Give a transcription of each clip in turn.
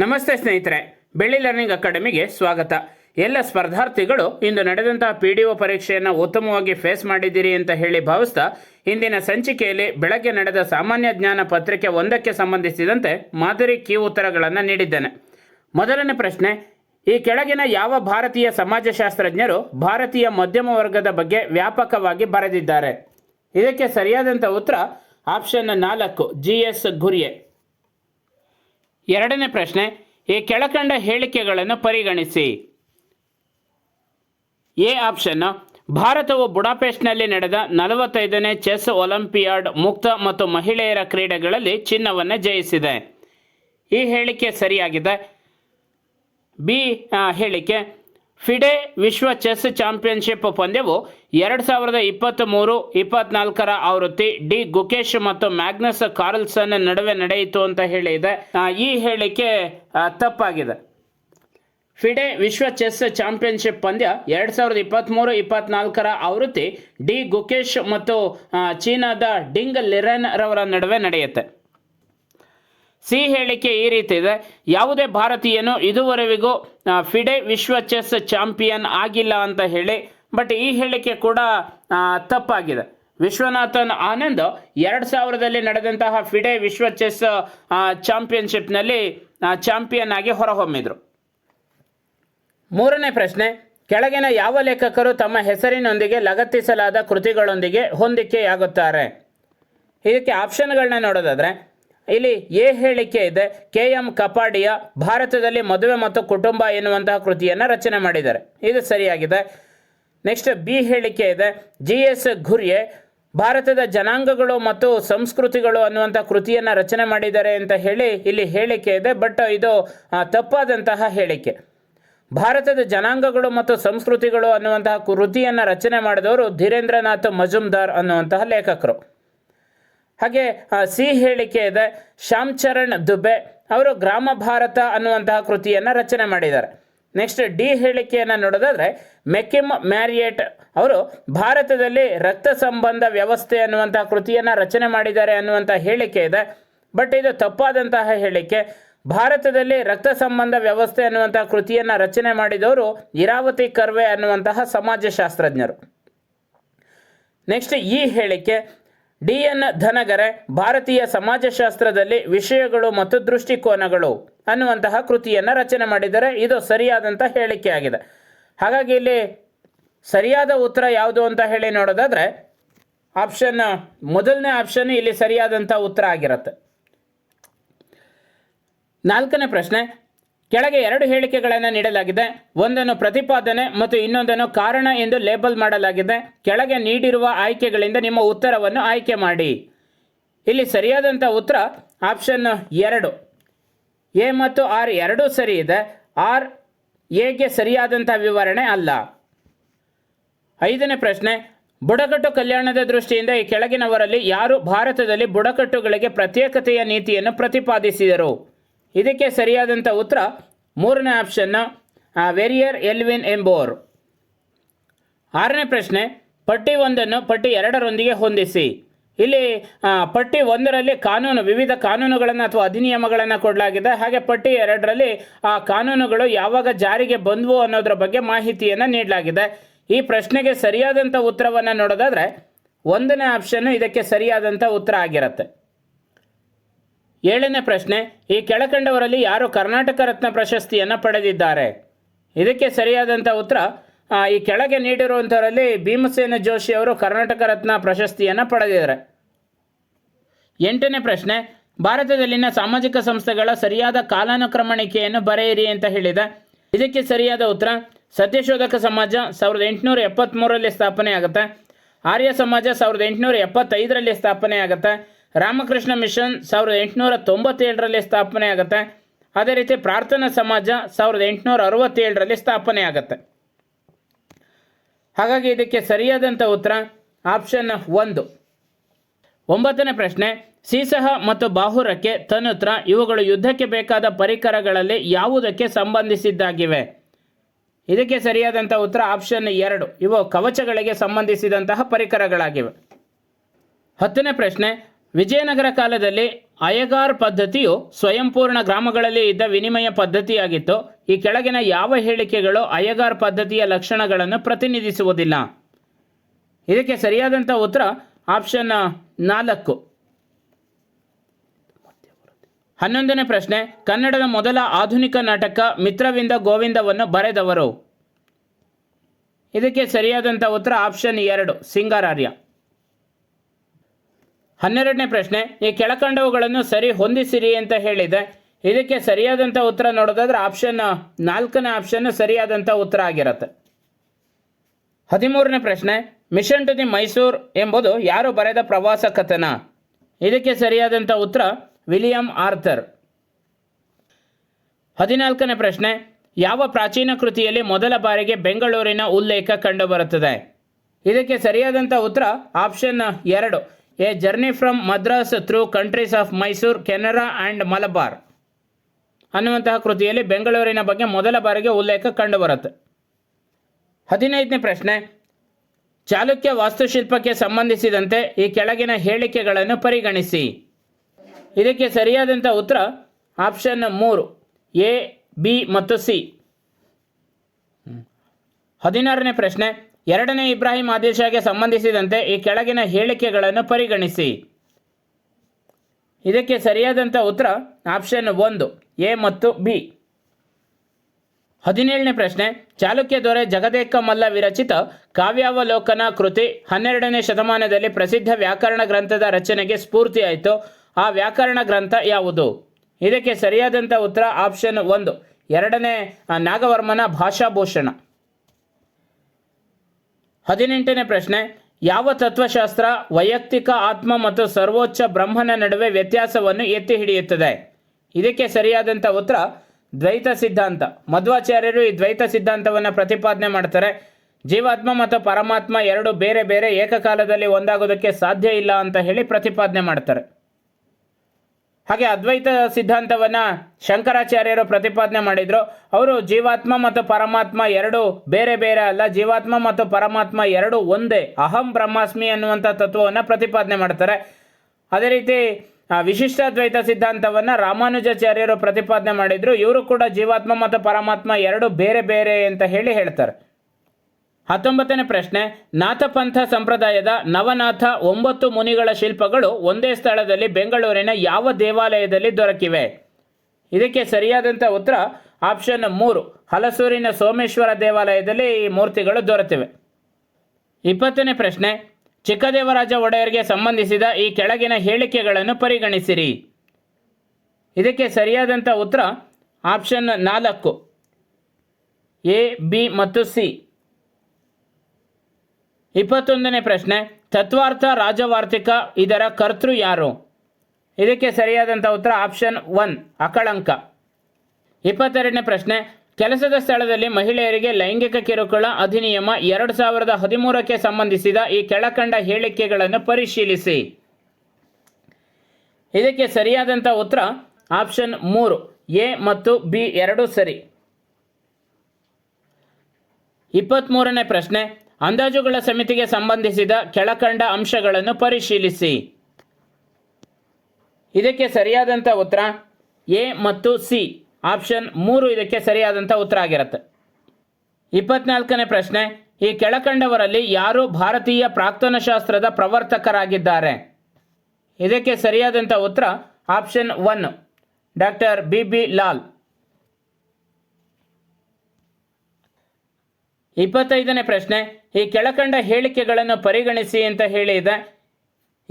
ನಮಸ್ತೆ ಸ್ನೇಹಿತರೆ, ಬೆಳ್ಳಿ ಲರ್ನಿಂಗ್ ಅಕಾಡೆಮಿಗೆ ಸ್ವಾಗತ. ಎಲ್ಲ ಸ್ಪರ್ಧಾರ್ಥಿಗಳು ಇಂದು ನಡೆದಂತಹ ಪಿ ಡಿ ಒ ಪರೀಕ್ಷೆಯನ್ನು ಉತ್ತಮವಾಗಿ ಫೇಸ್ ಮಾಡಿದ್ದೀರಿ ಅಂತ ಹೇಳಿ ಭಾವಿಸ್ತಾ, ಇಂದಿನ ಸಂಚಿಕೆಯಲ್ಲಿ ಬೆಳಗ್ಗೆ ನಡೆದ ಸಾಮಾನ್ಯ ಜ್ಞಾನ ಪತ್ರಿಕೆ ಒಂದಕ್ಕೆ ಸಂಬಂಧಿಸಿದಂತೆ ಮಾದರಿ ಕೀ ಉತ್ತರಗಳನ್ನು ನೀಡಿದ್ದೇನೆ. ಮೊದಲನೇ ಪ್ರಶ್ನೆ, ಈ ಕೆಳಗಿನ ಯಾವ ಭಾರತೀಯ ಸಮಾಜಶಾಸ್ತ್ರಜ್ಞರು ಭಾರತೀಯ ಮಧ್ಯಮ ವರ್ಗದ ಬಗ್ಗೆ ವ್ಯಾಪಕವಾಗಿ ಬರೆದಿದ್ದಾರೆ? ಇದಕ್ಕೆ ಸರಿಯಾದಂಥ ಉತ್ತರ, ಆಪ್ಷನ್ ನಾಲ್ಕು, ಜಿ ಎಸ್ ಗುರಿಯೆ. ಎರಡನೇ ಪ್ರಶ್ನೆ, ಈ ಕೆಳಕಂಡ ಹೇಳಿಕೆಗಳನ್ನು ಪರಿಗಣಿಸಿ. ಎ ಆಪ್ಷನ್, ಭಾರತವು ಬುಡಾಪೆಸ್ಟ್ನಲ್ಲಿ ನಡೆದ ನಲವತ್ತೈದನೇ ಚೆಸ್ ಒಲಿಂಪಿಯಾಡ್ ಮುಕ್ತ ಮತ್ತು ಮಹಿಳೆಯರ ಕ್ರೀಡೆಗಳಲ್ಲಿ ಚಿನ್ನವನ್ನು ಜಯಿಸಿದೆ. ಈ ಹೇಳಿಕೆ ಸರಿಯಾಗಿದೆ. ಬಿ ಹೇಳಿಕೆ ಫಿಡೆ ವಿಶ್ವ ಚೆಸ್ ಚಾಂಪಿಯನ್ಶಿಪ್ ಪಂದ್ಯವು ಎರಡು ಸಾವಿರದ ಇಪ್ಪತ್ತ್ಮೂರು ಇಪ್ಪತ್ನಾಲ್ಕರ ಆವೃತ್ತಿ ಡಿ ಗುಕೇಶ್ ಮತ್ತು ಮ್ಯಾಗ್ನಸ್ ಕಾರ್ಲ್ಸನ್ ನಡುವೆ ನಡೆಯಿತು ಅಂತ ಹೇಳಿದೆ. ಈ ಹೇಳಿಕೆ ತಪ್ಪಾಗಿದೆ. ಫಿಡೆ ವಿಶ್ವ ಚೆಸ್ ಚಾಂಪಿಯನ್ಶಿಪ್ ಪಂದ್ಯ ಎರಡು ಸಾವಿರದ ಇಪ್ಪತ್ತ್ಮೂರು ಇಪ್ಪತ್ನಾಲ್ಕರ ಆವೃತ್ತಿ ಡಿ ಗುಕೇಶ್ ಮತ್ತು ಚೀನಾದ ಡಿಂಗ್ ಲಿರನ್ ರವರ ನಡುವೆ ನಡೆಯುತ್ತೆ. ಸಿ ಹೇಳಿಕೆ ಈ ರೀತಿ ಇದೆ. ಯಾವುದೇ ಭಾರತೀಯನು ಇದುವರೆಗೂ ಫಿಡೆ ವಿಶ್ವ ಚೆಸ್ ಚಾಂಪಿಯನ್ ಆಗಿಲ್ಲ ಅಂತ ಹೇಳಿ, ಬಟ್ ಈ ಹೇಳಿಕೆ ಕೂಡ ತಪ್ಪಾಗಿದೆ. ವಿಶ್ವನಾಥನ್ ಆನಂದ್ ಎರಡು ಸಾವಿರದಲ್ಲಿ ನಡೆದಂತಹ ಫಿಡೆ ವಿಶ್ವ ಚೆಸ್ ಚಾಂಪಿಯನ್ಶಿಪ್ನಲ್ಲಿ ಚಾಂಪಿಯನ್ ಆಗಿ ಹೊರಹೊಮ್ಮಿದ್ರು. ಮೂರನೇ ಪ್ರಶ್ನೆ, ಕೆಳಗಿನ ಯಾವ ಲೇಖಕರು ತಮ್ಮ ಹೆಸರಿನೊಂದಿಗೆ ಲಗತ್ತಿಸಲಾದ ಕೃತಿಗಳೊಂದಿಗೆ ಹೊಂದಿಕೆಯಾಗುತ್ತಾರೆ? ಇದಕ್ಕೆ ಆಪ್ಷನ್ಗಳನ್ನ ನೋಡೋದಾದ್ರೆ ಇಲ್ಲಿ ಎ ಹೇಳಿಕೆ ಇದೆ. ಕೆ ಎಂ ಕಪಾಡಿಯ ಭಾರತದಲ್ಲಿ ಮದುವೆ ಮತ್ತು ಕುಟುಂಬ ಎನ್ನುವಂತಹ ಕೃತಿಯನ್ನು ರಚನೆ ಮಾಡಿದ್ದಾರೆ. ಇದು ಸರಿಯಾಗಿದೆ. ನೆಕ್ಸ್ಟ್ ಬಿ ಹೇಳಿಕೆ ಇದೆ. ಜಿ ಎಸ್ ಘುರ್ಯೆ ಭಾರತದ ಜನಾಂಗಗಳು ಮತ್ತು ಸಂಸ್ಕೃತಿಗಳು ಅನ್ನುವಂಥ ಕೃತಿಯನ್ನು ರಚನೆ ಮಾಡಿದ್ದಾರೆ ಅಂತ ಹೇಳಿ ಇಲ್ಲಿ ಹೇಳಿಕೆ ಇದೆ. ಬಟ್ ಇದು ತಪ್ಪಾದಂತಹ ಹೇಳಿಕೆ. ಭಾರತದ ಜನಾಂಗಗಳು ಮತ್ತು ಸಂಸ್ಕೃತಿಗಳು ಅನ್ನುವಂತಹ ಕೃತಿಯನ್ನು ರಚನೆ ಮಾಡಿದವರು ಧೀರೇಂದ್ರನಾಥ್ ಮಜುಮ್ದಾರ್ ಅನ್ನುವಂತಹ ಲೇಖಕರು. ಹಾಗೆ ಸಿ ಹೇಳಿಕೆ ಇದೆ. ಶ್ಯಾಮ್ ಚರಣ್ ದುಬೆ ಅವರು ಗ್ರಾಮ ಭಾರತ ಅನ್ನುವಂತಹ ಕೃತಿಯನ್ನು ರಚನೆ ಮಾಡಿದ್ದಾರೆ. ನೆಕ್ಸ್ಟ್ ಡಿ ಹೇಳಿಕೆಯನ್ನು ನೋಡೋದಾದ್ರೆ, ಮೆಕಿಮ್ ಮ್ಯಾರಿಯೇಟ್ ಅವರು ಭಾರತದಲ್ಲಿ ರಕ್ತ ಸಂಬಂಧ ವ್ಯವಸ್ಥೆ ಅನ್ನುವಂತಹ ಕೃತಿಯನ್ನು ರಚನೆ ಮಾಡಿದ್ದಾರೆ ಅನ್ನುವಂಥ ಹೇಳಿಕೆ ಇದೆ. ಬಟ್ ಇದು ತಪ್ಪಾದಂತಹ ಹೇಳಿಕೆ. ಭಾರತದಲ್ಲಿ ರಕ್ತ ಸಂಬಂಧ ವ್ಯವಸ್ಥೆ ಅನ್ನುವಂತಹ ಕೃತಿಯನ್ನು ರಚನೆ ಮಾಡಿದವರು ಇರಾವತಿ ಕರ್ವೆ ಅನ್ನುವಂತಹ ಸಮಾಜಶಾಸ್ತ್ರಜ್ಞರು. ನೆಕ್ಸ್ಟ್ ಈ ಹೇಳಿಕೆ. ಡಿ ಎನ್ ಧನಗರೆ, ಭಾರತೀಯ ಸಮಾಜಶಾಸ್ತ್ರದಲ್ಲಿ ವಿಷಯಗಳು ಮತ್ತು ದೃಷ್ಟಿಕೋನಗಳು ಅನ್ನುವಂತಹ ಕೃತಿಯನ್ನು ರಚನೆ ಮಾಡಿದರೆ ಇದು ಸರಿಯಾದಂಥ ಹೇಳಿಕೆ ಆಗಿದೆ. ಹಾಗಾಗಿ ಇಲ್ಲಿ ಸರಿಯಾದ ಉತ್ತರ ಯಾವುದು ಅಂತ ಹೇಳಿ ನೋಡೋದಾದ್ರೆ, ಆಪ್ಷನ್, ಮೊದಲನೇ ಆಪ್ಷನ್ ಇಲ್ಲಿ ಸರಿಯಾದಂಥ ಉತ್ತರ ಆಗಿರುತ್ತೆ. ನಾಲ್ಕನೇ ಪ್ರಶ್ನೆ ಕೆಳಗೆ ಎರಡು ಹೇಳಿಕೆಗಳನ್ನು ನೀಡಲಾಗಿದೆ. ಒಂದನ್ನು ಪ್ರತಿಪಾದನೆ ಮತ್ತು ಇನ್ನೊಂದನ್ನು ಕಾರಣ ಎಂದು ಲೇಬಲ್ ಮಾಡಲಾಗಿದೆ. ಕೆಳಗೆ ನೀಡಿರುವ ಆಯ್ಕೆಗಳಿಂದ ನಿಮ್ಮ ಉತ್ತರವನ್ನು ಆಯ್ಕೆ ಮಾಡಿ. ಇಲ್ಲಿ ಸರಿಯಾದಂಥ ಉತ್ತರ ಆಪ್ಷನ್ ಎರಡು. ಎ ಮತ್ತು ಆರ್ ಎರಡೂ ಸರಿ ಇದೆ. ಆರ್ ಎಗೆ ಸರಿಯಾದಂಥ ವಿವರಣೆ ಅಲ್ಲ. ಐದನೇ ಪ್ರಶ್ನೆ, ಬುಡಕಟ್ಟು ಕಲ್ಯಾಣದ ದೃಷ್ಟಿಯಿಂದ ಈ ಕೆಳಗಿನವರಲ್ಲಿ ಯಾರು ಭಾರತದಲ್ಲಿ ಬುಡಕಟ್ಟುಗಳಿಗೆ ಪ್ರತ್ಯೇಕತೆಯ ನೀತಿಯನ್ನು ಪ್ರತಿಪಾದಿಸಿದರು? ಇದಕ್ಕೆ ಸರಿಯಾದಂಥ ಉತ್ತರ ಮೂರನೇ ಆಪ್ಷನ್ನು ವೆರಿಯರ್ ಎಲ್ವಿನ್ ಎಂಬೋರ್ ಆರನೇ ಪ್ರಶ್ನೆ, ಪಟ್ಟಿ ಒಂದನ್ನು ಪಟ್ಟಿ ಎರಡರೊಂದಿಗೆ ಹೊಂದಿಸಿ. ಇಲ್ಲಿ ಪಟ್ಟಿ ಒಂದರಲ್ಲಿ ಕಾನೂನು, ವಿವಿಧ ಕಾನೂನುಗಳನ್ನು ಅಥವಾ ಅಧಿನಿಯಮಗಳನ್ನು ಕೊಡಲಾಗಿದೆ. ಹಾಗೆ ಪಟ್ಟಿ ಎರಡರಲ್ಲಿ, ಆ, ಕಾನೂನುಗಳು ಯಾವಾಗ ಜಾರಿಗೆ ಬಂದವು ಅನ್ನೋದ್ರ ಬಗ್ಗೆ ಮಾಹಿತಿಯನ್ನು ನೀಡಲಾಗಿದೆ. ಈ ಪ್ರಶ್ನೆಗೆ ಸರಿಯಾದಂಥ ಉತ್ತರವನ್ನು ನೋಡೋದಾದರೆ, ಒಂದನೇ ಆಪ್ಷನ್ನು ಇದಕ್ಕೆ ಸರಿಯಾದಂಥ ಉತ್ತರ ಆಗಿರುತ್ತೆ. ಏಳನೇ ಪ್ರಶ್ನೆ, ಈ ಕೆಳಕಂಡವರಲ್ಲಿ ಯಾರು ಕರ್ನಾಟಕ ರತ್ನ ಪ್ರಶಸ್ತಿಯನ್ನು ಪಡೆದಿದ್ದಾರೆ? ಇದಕ್ಕೆ ಸರಿಯಾದಂಥ ಉತ್ತರ ಈ ಕೆಳಗೆ ನೀಡಿರುವಂಥವರಲ್ಲಿ ಭೀಮಸೇನ ಜೋಶಿ ಅವರು ಕರ್ನಾಟಕ ರತ್ನ ಪ್ರಶಸ್ತಿಯನ್ನು ಪಡೆದಿದ್ದಾರೆ. ಎಂಟನೇ ಪ್ರಶ್ನೆ, ಭಾರತದಲ್ಲಿನ ಸಾಮಾಜಿಕ ಸಂಸ್ಥೆಗಳ ಸರಿಯಾದ ಕಾಲಾನುಕ್ರಮಣಿಕೆಯನ್ನು ಬರೆಯಿರಿ ಅಂತ ಹೇಳಿದೆ. ಇದಕ್ಕೆ ಸರಿಯಾದ ಉತ್ತರ, ಸತ್ಯಶೋಧಕ ಸಮಾಜ ಸಾವಿರದ ಎಂಟುನೂರ ಎಪ್ಪತ್ತ್ಮೂರರಲ್ಲಿ ಸ್ಥಾಪನೆ ಆಗುತ್ತೆ ಆರ್ಯ ಸಮಾಜ ಸಾವಿರದ ಎಂಟುನೂರ ಎಪ್ಪತ್ತೈದರಲ್ಲಿ ಸ್ಥಾಪನೆ ಆಗುತ್ತೆ ರಾಮಕೃಷ್ಣ ಮಿಷನ್ ಸಾವಿರದ ಎಂಟುನೂರ ತೊಂಬತ್ತೇಳರಲ್ಲಿ ಸ್ಥಾಪನೆ ಆಗುತ್ತೆ ಅದೇ ರೀತಿ ಪ್ರಾರ್ಥನಾ ಸಮಾಜ ಸಾವಿರದ ಎಂಟುನೂರ ಅರವತ್ತೇಳರಲ್ಲಿ ಸ್ಥಾಪನೆ ಆಗುತ್ತೆ ಹಾಗಾಗಿ ಇದಕ್ಕೆ ಸರಿಯಾದಂಥ ಉತ್ತರ ಆಪ್ಷನ್ ಒಂದು. ಒಂಬತ್ತನೇ ಪ್ರಶ್ನೆ, ಸೀಸಹ ಮತ್ತು ಬಾಹುರಕ್ಕೆ ತನುತ್ರ ಇವುಗಳು ಯುದ್ಧಕ್ಕೆ ಬೇಕಾದ ಪರಿಕರಗಳಲ್ಲಿ ಯಾವುದಕ್ಕೆ ಸಂಬಂಧಿಸಿದ್ದಾಗಿವೆ? ಇದಕ್ಕೆ ಸರಿಯಾದಂಥ ಉತ್ತರ ಆಪ್ಷನ್ ಎರಡು. ಇವು ಕವಚಗಳಿಗೆ ಸಂಬಂಧಿಸಿದಂತಹ ಪರಿಕರಗಳಾಗಿವೆ. ಹತ್ತನೇ ಪ್ರಶ್ನೆ ವಿಜಯನಗರ ಕಾಲದಲ್ಲಿ ಅಯಗಾರ್ ಪದ್ಧತಿಯು ಸ್ವಯಂಪೂರ್ಣ ಗ್ರಾಮಗಳಲ್ಲಿ ಇದ್ದ ವಿನಿಮಯ ಪದ್ಧತಿಯಾಗಿತ್ತು. ಈ ಕೆಳಗಿನ ಯಾವ ಹೇಳಿಕೆಗಳು ಅಯಗಾರ್ ಪದ್ಧತಿಯ ಲಕ್ಷಣಗಳನ್ನು ಪ್ರತಿನಿಧಿಸುವುದಿಲ್ಲ? ಇದಕ್ಕೆ ಸರಿಯಾದಂಥ ಉತ್ತರ ಆಪ್ಷನ್ ನಾಲ್ಕು. ಹನ್ನೊಂದನೇ ಪ್ರಶ್ನೆ, ಕನ್ನಡದ ಮೊದಲ ಆಧುನಿಕ ನಾಟಕ ಮಿತ್ರವಿಂದ ಗೋವಿಂದವನ್ನು ಬರೆದವರು? ಇದಕ್ಕೆ ಸರಿಯಾದಂಥ ಉತ್ತರ ಆಪ್ಷನ್ ಎರಡು, ಸಿಂಗಾರಾರ್ಯ. ಹನ್ನೆರಡನೇ ಪ್ರಶ್ನೆ, ಈ ಕೆಳಕಂಡವುಗಳನ್ನು ಸರಿ ಹೊಂದಿಸಿರಿ ಅಂತ ಹೇಳಿದೆ. ಇದಕ್ಕೆ ಸರಿಯಾದಂಥ ಉತ್ತರ ನೋಡೋದಾದ್ರೆ ಆಪ್ಷನ್ ನಾಲ್ಕನೇ ಆಪ್ಷನ್ ಸರಿಯಾದಂಥ ಉತ್ತರ ಆಗಿರುತ್ತೆ. ಹದಿಮೂರನೇ ಪ್ರಶ್ನೆ ಮಿಷನ್ ಟು ದಿ ಮೈಸೂರ್ ಎಂಬುದು ಯಾರು ಬರೆದ ಪ್ರವಾಸ ಕಥನ? ಇದಕ್ಕೆ ಸರಿಯಾದಂಥ ಉತ್ತರ ವಿಲಿಯಂ ಆರ್ಥರ್. ಹದಿನಾಲ್ಕನೇ ಪ್ರಶ್ನೆ, ಯಾವ ಪ್ರಾಚೀನ ಕೃತಿಯಲ್ಲಿ ಮೊದಲ ಬಾರಿಗೆ ಬೆಂಗಳೂರಿನ ಉಲ್ಲೇಖ ಕಂಡುಬರುತ್ತದೆ? ಇದಕ್ಕೆ ಸರಿಯಾದಂಥ ಉತ್ತರ ಆಪ್ಷನ್ ಎರಡು. A journey from Madras through countries of Mysore, Canara and Malabar. ಅನ್ನುವಂತಹ ಕೃತಿಯಲ್ಲಿ ಬೆಂಗಳೂರಿನ ಬಗ್ಗೆ ಮೊದಲ ಬಾರಿಗೆ ಉಲ್ಲೇಖ ಕಂಡುಬರುತ್ತೆ. ಹದಿನೈದನೇ ಪ್ರಶ್ನೆ. ಚಾಲುಕ್ಯ ವಾಸ್ತುಶಿಲ್ಪಕ್ಕೆ ಸಂಬಂಧಿಸಿದಂತೆ ಈ ಕೆಳಗಿನ ಹೇಳಿಕೆಗಳನ್ನು ಪರಿಗಣಿಸಿ. ಇದಕ್ಕೆ ಸರಿಯಾದಂಥ ಉತ್ತರ ಆಪ್ಷನ್ ಮೂರು, ಎ, ಬಿ ಮತ್ತು ಸಿ. ಹದಿನಾರನೇ ಪ್ರಶ್ನೆ. ಎರಡನೇ ಇಬ್ರಾಹಿಂ ಆದೇಶಕ್ಕೆ ಸಂಬಂಧಿಸಿದಂತೆ ಈ ಕೆಳಗಿನ ಹೇಳಿಕೆಗಳನ್ನು ಪರಿಗಣಿಸಿ. ಇದಕ್ಕೆ ಸರಿಯಾದಂಥ ಉತ್ತರ ಆಪ್ಷನ್ ಒಂದು, ಎ ಮತ್ತು ಬಿ. ಹದಿನೇಳನೇ ಪ್ರಶ್ನೆ, ಚಾಲುಕ್ಯ ದೊರೆ ಜಗದೇಕ ಮಲ್ಲ ವಿರಚಿತ ಕಾವ್ಯಾವಲೋಕನ ಕೃತಿ ಹನ್ನೆರಡನೇ ಶತಮಾನದಲ್ಲಿ ಪ್ರಸಿದ್ಧ ವ್ಯಾಕರಣ ಗ್ರಂಥದ ರಚನೆಗೆ ಸ್ಫೂರ್ತಿಯಾಯಿತು. ಆ ವ್ಯಾಕರಣ ಗ್ರಂಥ ಯಾವುದು? ಇದಕ್ಕೆ ಸರಿಯಾದಂಥ ಉತ್ತರ ಆಪ್ಷನ್ ಒಂದು, ಎರಡನೇ ನಾಗವರ್ಮನ ಭಾಷಾಭೂಷಣ. ಹದಿನೆಂಟನೇ ಪ್ರಶ್ನೆ, ಯಾವ ತತ್ವಶಾಸ್ತ್ರ ವೈಯಕ್ತಿಕ ಆತ್ಮ ಮತ್ತು ಸರ್ವೋಚ್ಚ ಬ್ರಹ್ಮನ ನಡುವೆ ವ್ಯತ್ಯಾಸವನ್ನು ಎತ್ತಿ ಹಿಡಿಯುತ್ತದೆ? ಇದಕ್ಕೆ ಸರಿಯಾದಂಥ ಉತ್ತರ, ದ್ವೈತ ಸಿದ್ಧಾಂತ. ಮಧ್ವಾಚಾರ್ಯರು ಈ ದ್ವೈತ ಸಿದ್ಧಾಂತವನ್ನು ಪ್ರತಿಪಾದನೆ ಮಾಡ್ತಾರೆ. ಜೀವಾತ್ಮ ಮತ್ತು ಪರಮಾತ್ಮ ಎರಡು ಬೇರೆ ಬೇರೆ ಏಕಕಾಲದಲ್ಲಿ ಒಂದಾಗೋದಕ್ಕೆ ಸಾಧ್ಯ ಇಲ್ಲ ಅಂತ ಹೇಳಿ ಪ್ರತಿಪಾದನೆ ಮಾಡ್ತಾರೆ. ಹಾಗೆ ಅದ್ವೈತ ಸಿದ್ಧಾಂತವನ್ನು ಶಂಕರಾಚಾರ್ಯರು ಪ್ರತಿಪಾದನೆ ಮಾಡಿದರು. ಅವರು ಜೀವಾತ್ಮ ಮತ್ತು ಪರಮಾತ್ಮ ಎರಡು ಬೇರೆ ಬೇರೆ ಅಲ್ಲ. ಜೀವಾತ್ಮ ಮತ್ತು ಪರಮಾತ್ಮ ಎರಡು ಒಂದೇ. ಅಹಂ ಬ್ರಹ್ಮಾಸ್ಮಿ ಅನ್ನುವಂಥ ತತ್ವವನ್ನು ಪ್ರತಿಪಾದನೆ ಮಾಡ್ತಾರೆ. ಅದೇ ರೀತಿ ವಿಶಿಷ್ಟ ವಿಶಿಷ್ಟಾದ್ವೈತ ಸಿದ್ಧಾಂತವನ್ನು ರಾಮಾನುಜಾಚಾರ್ಯರು ಪ್ರತಿಪಾದನೆ ಮಾಡಿದರು. ಇವರು ಕೂಡ ಜೀವಾತ್ಮ ಮತ್ತು ಪರಮಾತ್ಮ ಎರಡು ಬೇರೆ ಬೇರೆ ಅಂತ ಹೇಳಿ ಹೇಳ್ತಾರೆ. ಹತ್ತೊಂಬತ್ತನೇ ಪ್ರಶ್ನೆ, ನಾಥಪಂಥ ಸಂಪ್ರದಾಯದ ನವನಾಥ ಒಂಬತ್ತು ಮುನಿಗಳ ಶಿಲ್ಪಗಳು ಒಂದೇ ಸ್ಥಳದಲ್ಲಿ ಬೆಂಗಳೂರಿನ ಯಾವ ದೇವಾಲಯದಲ್ಲಿ ದೊರಕಿವೆ? ಇದಕ್ಕೆ ಸರಿಯಾದಂಥ ಉತ್ತರ ಆಪ್ಷನ್ ಮೂರು, ಹಲಸೂರಿನ ಸೋಮೇಶ್ವರ ದೇವಾಲಯದಲ್ಲಿ ಈ ಮೂರ್ತಿಗಳು ದೊರೆತಿವೆ. ಇಪ್ಪತ್ತನೇ ಪ್ರಶ್ನೆ, ಚಿಕ್ಕದೇವರಾಜ ಒಡೆಯರ್ಗೆ ಸಂಬಂಧಿಸಿದ ಈ ಕೆಳಗಿನ ಹೇಳಿಕೆಗಳನ್ನು ಪರಿಗಣಿಸಿರಿ. ಇದಕ್ಕೆ ಸರಿಯಾದಂಥ ಉತ್ತರ ಆಪ್ಷನ್ ನಾಲ್ಕು, ಎ, ಬಿ ಮತ್ತು ಸಿ. ಇಪ್ಪತ್ತೊಂದನೇ ಪ್ರಶ್ನೆ, ತತ್ವಾರ್ಥ ರಾಜವಾರ್ತಿಕ ಇದರ ಕರ್ತೃ ಯಾರು? ಇದಕ್ಕೆ ಸರಿಯಾದಂಥ ಉತ್ತರ ಆಪ್ಷನ್ ಒನ್ ಅಕಳಂಕ. ಇಪ್ಪತ್ತೆರಡನೇ ಪ್ರಶ್ನೆ, ಕೆಲಸದ ಸ್ಥಳದಲ್ಲಿ ಮಹಿಳೆಯರಿಗೆ ಲೈಂಗಿಕ ಕಿರುಕುಳ ಅಧಿನಿಯಮ ಎರಡು ಸಾವಿರದ ಹದಿಮೂರಕ್ಕೆ ಸಂಬಂಧಿಸಿದ ಈ ಕೆಳಕಂಡ ಹೇಳಿಕೆಗಳನ್ನು ಪರಿಶೀಲಿಸಿ. ಇದಕ್ಕೆ ಸರಿಯಾದಂಥ ಉತ್ತರ ಆಪ್ಷನ್ ಮೂರು, ಎ ಮತ್ತು ಬಿ ಎರಡೂ ಸರಿ. ಇಪ್ಪತ್ತ್ಮೂರನೇ ಪ್ರಶ್ನೆ ಅಂದಾಜುಗಳ ಸಮಿತಿಗೆ ಸಂಬಂಧಿಸಿದ ಕೆಳಕಂಡ ಅಂಶಗಳನ್ನು ಪರಿಶೀಲಿಸಿ. ಇದಕ್ಕೆ ಸರಿಯಾದಂಥ ಉತ್ತರ ಎ ಮತ್ತು ಸಿ. ಆಪ್ಷನ್ ಮೂರು ಇದಕ್ಕೆ ಸರಿಯಾದಂಥ ಉತ್ತರ ಆಗಿರುತ್ತೆ. ಇಪ್ಪತ್ನಾಲ್ಕನೇ ಪ್ರಶ್ನೆ, ಈ ಕೆಳಕಂಡವರಲ್ಲಿ ಯಾರು ಭಾರತೀಯ ಪ್ರಾಕ್ತನಶಾಸ್ತ್ರದ ಪ್ರವರ್ತಕರಾಗಿದ್ದಾರೆ? ಇದಕ್ಕೆ ಸರಿಯಾದಂಥ ಉತ್ತರ option one. Doctor B B Lal. ಇಪ್ಪತ್ತೈದನೇ ಪ್ರಶ್ನೆ, ಈ ಕೆಳಕಂಡ ಹೇಳಿಕೆಗಳನ್ನು ಪರಿಗಣಿಸಿ ಅಂತ ಹೇಳಿದೆ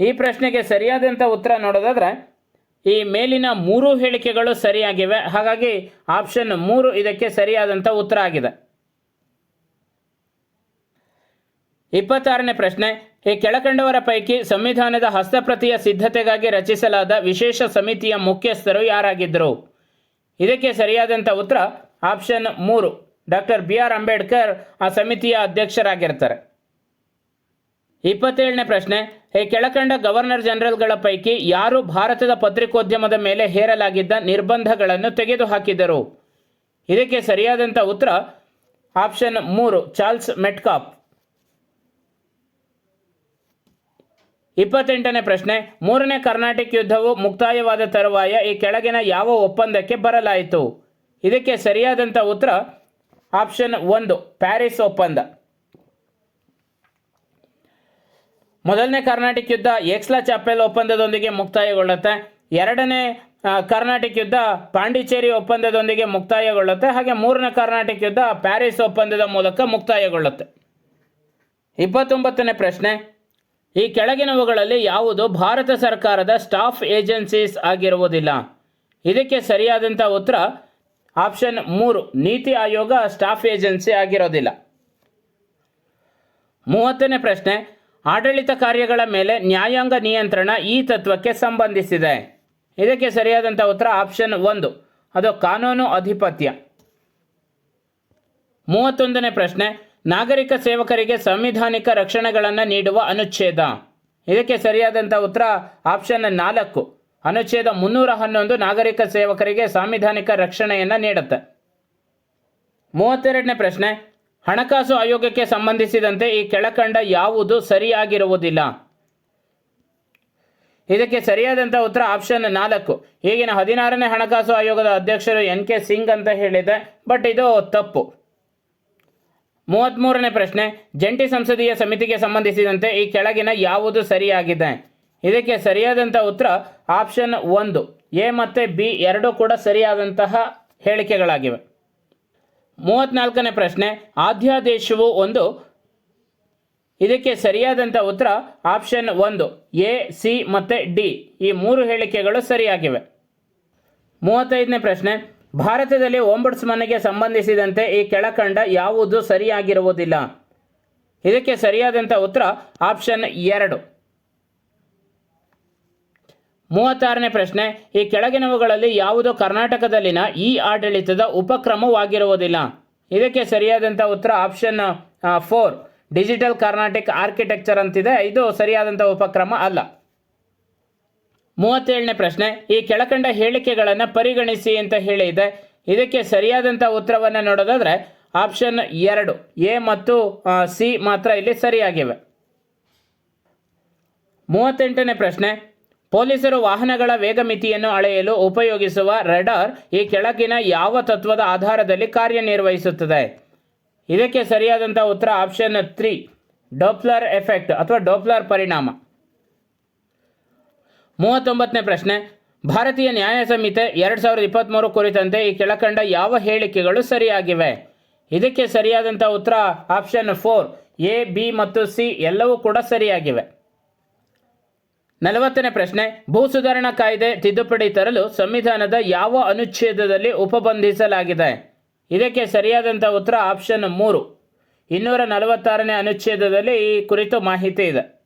ಈ ಪ್ರಶ್ನೆಗೆ ಸರಿಯಾದಂಥ ಉತ್ತರ ನೋಡೋದಾದ್ರೆ, ಈ ಮೇಲಿನ ಮೂರು ಹೇಳಿಕೆಗಳು ಸರಿಯಾಗಿವೆ. ಹಾಗಾಗಿ ಆಪ್ಷನ್ ಮೂರು ಇದಕ್ಕೆ ಸರಿಯಾದಂಥ ಉತ್ತರ ಆಗಿದೆ. ಇಪ್ಪತ್ತಾರನೇ ಪ್ರಶ್ನೆ, ಈ ಕೆಳಕಂಡವರ ಪೈಕಿ ಸಂವಿಧಾನದ ಹಸ್ತಪ್ರತಿಯ ಸಿದ್ಧತೆಗಾಗಿ ರಚಿಸಲಾದ ವಿಶೇಷ ಸಮಿತಿಯ ಮುಖ್ಯಸ್ಥರು ಯಾರಾಗಿದ್ದರು? ಇದಕ್ಕೆ ಸರಿಯಾದಂಥ ಉತ್ತರ ಆಪ್ಷನ್ ಮೂರು. ಡಾಕ್ಟರ್ ಬಿ ಆರ್ ಅಂಬೇಡ್ಕರ್ ಆ ಸಮಿತಿಯ ಅಧ್ಯಕ್ಷರಾಗಿರ್ತಾರೆ. ಇಪ್ಪತ್ತೇಳನೇ ಪ್ರಶ್ನೆ ಈ ಕೆಳಕಂಡ ಗವರ್ನರ್ ಜನರಲ್ಗಳ ಪೈಕಿ ಯಾರು ಭಾರತದ ಪತ್ರಿಕೋದ್ಯಮದ ಮೇಲೆ ಹೇರಲಾಗಿದ್ದ ನಿರ್ಬಂಧಗಳನ್ನು ತೆಗೆದುಹಾಕಿದರು? ಇದಕ್ಕೆ ಸರಿಯಾದಂಥ ಉತ್ತರ, ಆಪ್ಷನ್ ಮೂರು, ಚಾರ್ಲ್ಸ್ ಮೆಟ್ಕಾಪ್. ಇಪ್ಪತ್ತೆಂಟನೇ ಪ್ರಶ್ನೆ, ಮೂರನೇ ಕರ್ನಾಟಕ ಯುದ್ಧವು ಮುಕ್ತಾಯವಾದ ತರುವಾಯ ಈ ಕೆಳಗಿನ ಯಾವ ಒಪ್ಪಂದಕ್ಕೆ ಬರಲಾಯಿತು? ಇದಕ್ಕೆ ಸರಿಯಾದಂಥ ಉತ್ತರ ಆಪ್ಷನ್ ಒಂದು, ಪ್ಯಾರಿಸ್ ಒಪ್ಪಂದ ಮೊದಲನೇ ಕರ್ನಾಟಕ ಯುದ್ಧ ಎಕ್ಸ್ಲಾ ಚಾಪೆಲ್ ಒಪ್ಪಂದದೊಂದಿಗೆ ಮುಕ್ತಾಯಗೊಳ್ಳುತ್ತೆ. ಎರಡನೇ ಕರ್ನಾಟಕ ಯುದ್ಧ ಪಾಂಡಿಚೇರಿ ಒಪ್ಪಂದದೊಂದಿಗೆ ಮುಕ್ತಾಯಗೊಳ್ಳುತ್ತೆ. ಹಾಗೆ ಮೂರನೇ ಕರ್ನಾಟಕ ಯುದ್ಧ ಪ್ಯಾರಿಸ್ ಒಪ್ಪಂದದ ಮೂಲಕ ಮುಕ್ತಾಯಗೊಳ್ಳುತ್ತೆ. ಇಪ್ಪತ್ತೊಂಬತ್ತನೇ ಪ್ರಶ್ನೆ. ಈ ಕೆಳಗಿನವುಗಳಲ್ಲಿ ಯಾವುದು ಭಾರತ ಸರ್ಕಾರದ ಸ್ಟಾಫ್ ಏಜೆನ್ಸೀಸ್ ಆಗಿರುವುದಿಲ್ಲ? ಇದಕ್ಕೆ ಸರಿಯಾದಂಥ ಉತ್ತರ ಆಪ್ಷನ್ ಮೂರು, ನೀತಿ ಆಯೋಗ ಸ್ಟಾಫ್ ಏಜೆನ್ಸಿ ಆಗಿರೋದಿಲ್ಲ. ಮೂವತ್ತನೇ ಪ್ರಶ್ನೆ, ಆಡಳಿತ ಕಾರ್ಯಗಳ ಮೇಲೆ ನ್ಯಾಯಾಂಗ ನಿಯಂತ್ರಣ ಈ ತತ್ವಕ್ಕೆ ಸಂಬಂಧಿಸಿದೆ. ಇದಕ್ಕೆ ಸರಿಯಾದಂಥ ಉತ್ತರ ಆಪ್ಷನ್ ಒಂದು, ಅದು ಕಾನೂನು ಅಧಿಪತ್ಯ. ಮೂವತ್ತೊಂದನೇ ಪ್ರಶ್ನೆ, ನಾಗರಿಕ ಸೇವಕರಿಗೆ ಸಂವಿಧಾನಿಕ ರಕ್ಷಣೆಗಳನ್ನು ನೀಡುವ ಅನುಚ್ಛೇದ. ಇದಕ್ಕೆ ಸರಿಯಾದಂಥ ಉತ್ತರ ಆಪ್ಷನ್ ನಾಲ್ಕು. ಅನುಚ್ಛೇದ ಮುನ್ನೂರ ಹನ್ನೊಂದು ನಾಗರಿಕ ಸೇವಕರಿಗೆ ಸಾಂವಿಧಾನಿಕ ರಕ್ಷಣೆಯನ್ನು ನೀಡುತ್ತೆ. ಮೂವತ್ತೆರಡನೇ ಪ್ರಶ್ನೆ, ಹಣಕಾಸು ಆಯೋಗಕ್ಕೆ ಸಂಬಂಧಿಸಿದಂತೆ ಈ ಕೆಳಕಂಡ ಯಾವುದು ಸರಿಯಾಗಿರುವುದಿಲ್ಲ? ಇದಕ್ಕೆ ಸರಿಯಾದಂಥ ಉತ್ತರ ಆಪ್ಷನ್ ನಾಲ್ಕು. ಈಗಿನ ಹದಿನಾರನೇ ಹಣಕಾಸು ಆಯೋಗದ ಅಧ್ಯಕ್ಷರು ಎನ್ ಕೆ ಸಿಂಗ್ ಅಂತ ಹೇಳಿದೆ, ಬಟ್ ಇದು ತಪ್ಪು. ಮೂವತ್ತ್ಮೂರನೇ ಪ್ರಶ್ನೆ, ಜಂಟಿ ಸಂಸದೀಯ ಸಮಿತಿಗೆ ಸಂಬಂಧಿಸಿದಂತೆ ಈ ಕೆಳಗಿನ ಯಾವುದು ಸರಿಯಾಗಿದೆ? ಇದಕ್ಕೆ ಸರಿಯಾದಂಥ ಉತ್ತರ ಆಪ್ಷನ್ ಒಂದು. ಎ ಮತ್ತು ಬಿ ಎರಡೂ ಕೂಡ ಸರಿಯಾದಂತಹ ಹೇಳಿಕೆಗಳಾಗಿವೆ. ಮೂವತ್ತ್ನಾಲ್ಕನೇ ಪ್ರಶ್ನೆ, ಆದ್ಯಾದೇಶವು ಒಂದು? ಇದಕ್ಕೆ ಸರಿಯಾದಂಥ ಉತ್ತರ ಆಪ್ಷನ್ ಒಂದು. ಎ, ಸಿ ಮತ್ತು ಡಿ. ಈ ಮೂರು ಹೇಳಿಕೆಗಳು ಸರಿಯಾಗಿವೆ. ಮೂವತ್ತೈದನೇ ಪ್ರಶ್ನೆ, ಭಾರತದಲ್ಲಿ ಓಂಬಡ್ಸ್ಮನ್ಗೆ ಸಂಬಂಧಿಸಿದಂತೆ ಈ ಕೆಳಕಂಡ ಯಾವುದು ಸರಿಯಾಗಿರುವುದಿಲ್ಲ? ಇದಕ್ಕೆ ಸರಿಯಾದಂಥ ಉತ್ತರ ಆಪ್ಷನ್ ಎರಡು. ಮೂವತ್ತಾರನೇ ಪ್ರಶ್ನೆ, ಈ ಕೆಳಗಿನವುಗಳಲ್ಲಿ ಯಾವುದು ಕರ್ನಾಟಕದಲ್ಲಿನ ಈ ಆಡಳಿತದ ಉಪಕ್ರಮವಾಗಿರುವುದಿಲ್ಲ. ಇದಕ್ಕೆ ಸರಿಯಾದಂಥ ಉತ್ತರ option four digital Karnataka architecture ಅಂತಿದೆ. ಇದು ಸರಿಯಾದಂಥ ಉಪಕ್ರಮ ಅಲ್ಲ. ಮೂವತ್ತೇಳನೇ ಪ್ರಶ್ನೆ, ಈ ಕೆಳಕಂಡ ಹೇಳಿಕೆಗಳನ್ನು ಪರಿಗಣಿಸಿ ಅಂತ ಹೇಳಿದೆ ಇದಕ್ಕೆ ಸರಿಯಾದಂಥ ಉತ್ತರವನ್ನು ನೋಡೋದಾದರೆ ಆಪ್ಷನ್ ಎರಡು, ಎ ಮತ್ತು ಸಿ ಮಾತ್ರ ಇಲ್ಲಿ ಸರಿಯಾಗಿವೆ. ಮೂವತ್ತೆಂಟನೇ ಪ್ರಶ್ನೆ ಪೊಲೀಸರು ವಾಹನಗಳ ವೇಗ ಮಿತಿಯನ್ನು ಅಳೆಯಲು ಉಪಯೋಗಿಸುವ ರೆಡಾರ್ ಈ ಕೆಳಗಿನ ಯಾವ ತತ್ವದ ಆಧಾರದಲ್ಲಿ ಕಾರ್ಯನಿರ್ವಹಿಸುತ್ತದೆ? ಇದಕ್ಕೆ ಸರಿಯಾದಂಥ ಉತ್ತರ ಆಪ್ಷನ್ ತ್ರೀ, ಡೋಪ್ಲರ್ ಎಫೆಕ್ಟ್ ಅಥವಾ ಡೋಪ್ಲರ್ ಪರಿಣಾಮ. ಮೂವತ್ತೊಂಬತ್ತನೇ ಪ್ರಶ್ನೆ, ಭಾರತೀಯ ನ್ಯಾಯ ಸಂಹಿತೆ ಎರಡು ಸಾವಿರದ ಇಪ್ಪತ್ತ್ಮೂರು ಕುರಿತಂತೆ ಈ ಕೆಳಕಂಡ ಯಾವ ಹೇಳಿಕೆಗಳು ಸರಿಯಾಗಿವೆ? ಇದಕ್ಕೆ ಸರಿಯಾದಂಥ ಉತ್ತರ ಆಪ್ಷನ್ ಫೋರ್, ಎ, ಬಿ ಮತ್ತು ಸಿ ಎಲ್ಲವೂ ಕೂಡ ಸರಿಯಾಗಿವೆ. ನಲವತ್ತನೇ ಪ್ರಶ್ನೆ, ಭೂ ಸುಧಾರಣಾ ಕಾಯ್ದೆ ತಿದ್ದುಪಡಿ ತರಲು ಸಂವಿಧಾನದ ಯಾವ ಅನುಚ್ಛೇದದಲ್ಲಿ ಉಪಬಂಧಿಸಲಾಗಿದೆ? ಇದಕ್ಕೆ ಸರಿಯಾದಂಥ ಉತ್ತರ ಆಪ್ಷನ್ ಮೂರು. ಇನ್ನೂರ ನಲವತ್ತಾರನೇ ಅನುಚ್ಛೇದದಲ್ಲಿ ಈ ಕುರಿತು ಮಾಹಿತಿ ಇದೆ.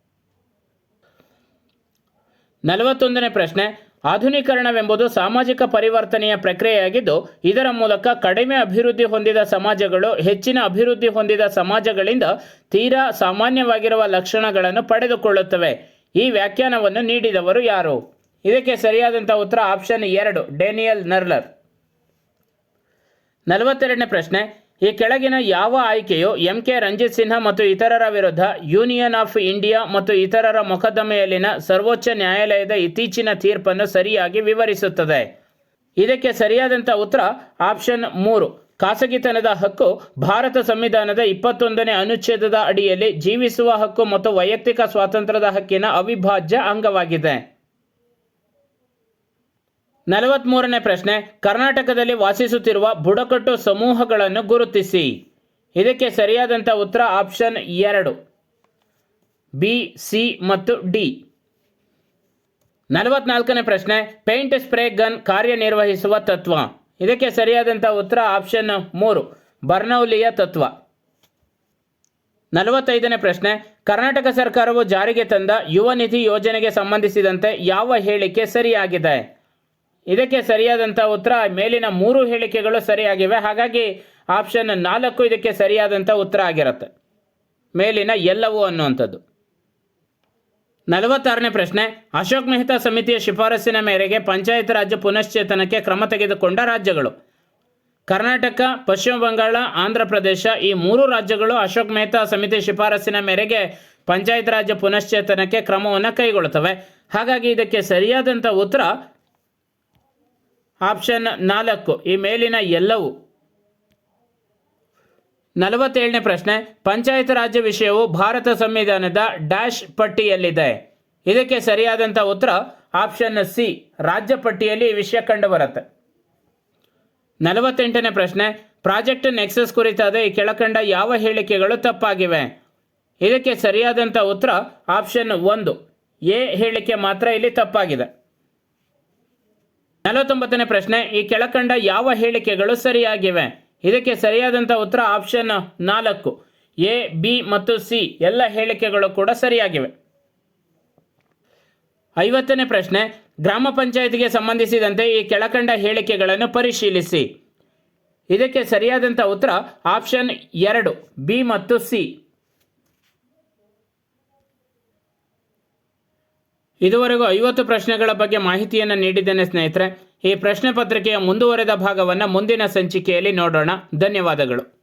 ನಲವತ್ತೊಂದನೇ ಪ್ರಶ್ನೆ, ಆಧುನೀಕರಣವೆಂಬುದು ಸಾಮಾಜಿಕ ಪರಿವರ್ತನೆಯ ಪ್ರಕ್ರಿಯೆಯಾಗಿದ್ದು, ಇದರ ಮೂಲಕ ಕಡಿಮೆ ಅಭಿವೃದ್ಧಿ ಹೊಂದಿದ ಸಮಾಜಗಳು, ಹೆಚ್ಚಿನ ಅಭಿವೃದ್ಧಿ ಹೊಂದಿದ ಸಮಾಜಗಳಿಂದ ತೀರಾ ಸಾಮಾನ್ಯವಾಗಿರುವ ಲಕ್ಷಣಗಳನ್ನು ಪಡೆದುಕೊಳ್ಳುತ್ತವೆ. ಈ ವ್ಯಾಖ್ಯಾನವನ್ನು ನೀಡಿದವರು ಯಾರು? ಇದಕ್ಕೆ ಸರಿಯಾದಂಥ ಉತ್ತರ ಆಪ್ಷನ್ ಎರಡು, ಡೇನಿಯಲ್ ನರ್ಲರ್. ನಲವತ್ತೆರಡನೇ ಪ್ರಶ್ನೆ, ಈ ಕೆಳಗಿನ ಯಾವ ಆಯ್ಕೆಯು ಎಂ ಕೆ ರಂಜಿತ್ ಸಿನ್ಹಾ ಮತ್ತು ಇತರರ ವಿರುದ್ಧ ಯೂನಿಯನ್ ಆಫ್ ಇಂಡಿಯಾ ಮತ್ತು ಇತರರ ಮೊಕದ್ದಮೆಯಲ್ಲಿನ ಸರ್ವೋಚ್ಚ ನ್ಯಾಯಾಲಯದ ಇತ್ತೀಚಿನ ತೀರ್ಪನ್ನು ಸರಿಯಾಗಿ ವಿವರಿಸುತ್ತದೆ? ಇದಕ್ಕೆ ಸರಿಯಾದಂಥ ಉತ್ತರ ಆಪ್ಷನ್ ಮೂರು ಖಾಸಗಿತನದ ಹಕ್ಕು ಭಾರತ ಸಂವಿಧಾನದ ಇಪ್ಪತ್ತೊಂದನೇ ಅನುಚ್ಛೇದದ ಅಡಿಯಲ್ಲಿ ಜೀವಿಸುವ ಹಕ್ಕು ಮತ್ತು ವೈಯಕ್ತಿಕ ಸ್ವಾತಂತ್ರ್ಯದ ಹಕ್ಕಿನ ಅವಿಭಾಜ್ಯ ಅಂಗವಾಗಿದೆ. ನಲವತ್ತ್ಮೂರನೇ ಪ್ರಶ್ನೆ, ಕರ್ನಾಟಕದಲ್ಲಿ ವಾಸಿಸುತ್ತಿರುವ ಬುಡಕಟ್ಟು ಸಮೂಹಗಳನ್ನು ಗುರುತಿಸಿ. ಇದಕ್ಕೆ ಸರಿಯಾದಂಥ ಉತ್ತರ ಆಪ್ಷನ್ ಎರಡು, ಬಿ, ಸಿ ಮತ್ತು ಡಿ. ನಲವತ್ನಾಲ್ಕನೇ ಪ್ರಶ್ನೆ, ಪೇಂಟ್ ಸ್ಪ್ರೇ ಗನ್ ಕಾರ್ಯನಿರ್ವಹಿಸುವ ತತ್ವ. ಇದಕ್ಕೆ ಸರಿಯಾದಂಥ ಉತ್ತರ ಆಪ್ಷನ್ ಮೂರು, ಬರ್ನೌಲಿಯ ತತ್ವ. ನಲವತ್ತೈದನೇ ಪ್ರಶ್ನೆ, ಕರ್ನಾಟಕ ಸರ್ಕಾರವು ಜಾರಿಗೆ ತಂದ ಯುವ ನಿಧಿ ಯೋಜನೆಗೆ ಸಂಬಂಧಿಸಿದಂತೆ ಯಾವ ಹೇಳಿಕೆ ಸರಿಯಾಗಿದೆ? ಇದಕ್ಕೆ ಸರಿಯಾದಂಥ ಉತ್ತರ, ಮೇಲಿನ ಮೂರು ಹೇಳಿಕೆಗಳು ಸರಿಯಾಗಿವೆ, ಹಾಗಾಗಿ ಆಪ್ಷನ್ ನಾಲ್ಕು ಇದಕ್ಕೆ ಸರಿಯಾದಂಥ ಉತ್ತರ ಆಗಿರುತ್ತೆ. ಮೇಲಿನ ಎಲ್ಲವೂ ಅನ್ನುವಂಥದ್ದು. ನಲವತ್ತಾರನೇ ಪ್ರಶ್ನೆ. ಅಶೋಕ್ ಮೆಹ್ತಾ ಸಮಿತಿಯ ಶಿಫಾರಸಿನ ಮೇರೆಗೆ ಪಂಚಾಯತ್ ರಾಜ್ಯ ಪುನಶ್ಚೇತನಕ್ಕೆ ಕ್ರಮ ತೆಗೆದುಕೊಂಡ ರಾಜ್ಯಗಳು. ಕರ್ನಾಟಕ, ಪಶ್ಚಿಮ ಬಂಗಾಳ, ಆಂಧ್ರ ಪ್ರದೇಶ ಈ ಮೂರು ರಾಜ್ಯಗಳು ಅಶೋಕ್ ಮೆಹ್ತಾ ಸಮಿತಿ ಶಿಫಾರಸಿನ ಮೇರೆಗೆ ಪಂಚಾಯತ್ ರಾಜ್ ಪುನಶ್ಚೇತನಕ್ಕೆ ಕ್ರಮವನ್ನು ಕೈಗೊಳ್ಳುತ್ತವೆ. ಹಾಗಾಗಿ ಇದಕ್ಕೆ ಸರಿಯಾದಂಥ ಉತ್ತರ ಆಪ್ಷನ್ ನಾಲ್ಕು. ಈ ಮೇಲಿನ ಎಲ್ಲವೂ ನಲವತ್ತೇಳನೇ ಪ್ರಶ್ನೆ, ಪಂಚಾಯತ್ ರಾಜ್ಯ ವಿಷಯವು ಭಾರತ ಸಂವಿಧಾನದ ಡ್ಯಾಶ್ ಪಟ್ಟಿಯಲ್ಲಿದೆ. ಇದಕ್ಕೆ ಸರಿಯಾದಂಥ ಉತ್ತರ ಆಪ್ಷನ್ ಸಿ, ರಾಜ್ಯ ಪಟ್ಟಿಯಲ್ಲಿ ಈ ವಿಷಯ ಕಂಡುಬರುತ್ತೆ ನಲವತ್ತೆಂಟನೇ ಪ್ರಶ್ನೆ, ಪ್ರಾಜೆಕ್ಟ್ ನೆಕ್ಸಸ್ ಕುರಿತಾದ ಈ ಕೆಳಕಂಡ ಯಾವ ಹೇಳಿಕೆಗಳು ತಪ್ಪಾಗಿವೆ? ಇದಕ್ಕೆ ಸರಿಯಾದಂಥ ಉತ್ತರ ಆಪ್ಷನ್ ಒಂದು, ಎ ಹೇಳಿಕೆ ಮಾತ್ರ ಇಲ್ಲಿ ತಪ್ಪಾಗಿದೆ. ನಲವತ್ತೊಂಬತ್ತನೇ ಪ್ರಶ್ನೆ, ಈ ಕೆಳಕಂಡ ಯಾವ ಹೇಳಿಕೆಗಳು ಸರಿಯಾಗಿವೆ? ಇದಕ್ಕೆ ಸರಿಯಾದಂಥ ಉತ್ತರ ಆಪ್ಷನ್ ನಾಲ್ಕು. ಎ ಬಿ ಮತ್ತು ಸಿ ಎಲ್ಲ ಹೇಳಿಕೆಗಳು ಕೂಡ ಸರಿಯಾಗಿವೆ. ಐವತ್ತನೇ ಪ್ರಶ್ನೆ, ಗ್ರಾಮ ಪಂಚಾಯತ್ಗೆ ಸಂಬಂಧಿಸಿದಂತೆ ಈ ಕೆಳಕಂಡ ಹೇಳಿಕೆಗಳನ್ನು ಪರಿಶೀಲಿಸಿ. ಇದಕ್ಕೆ ಸರಿಯಾದಂಥ ಉತ್ತರ ಆಪ್ಷನ್ ಎರಡು ಬಿ ಮತ್ತು ಸಿ ಇದುವರೆಗೂ ಐವತ್ತು ಪ್ರಶ್ನೆಗಳ ಬಗ್ಗೆ ಮಾಹಿತಿಯನ್ನು ನೀಡಿದ್ದೇನೆ ಸ್ನೇಹಿತರೆ. ಈ ಪ್ರಶ್ನೆ ಪತ್ರಿಕೆಯ ಮುಂದುವರೆದ ಭಾಗವನ್ನು ಮುಂದಿನ ಸಂಚಿಕೆಯಲ್ಲಿ ನೋಡೋಣ. ಧನ್ಯವಾದಗಳು.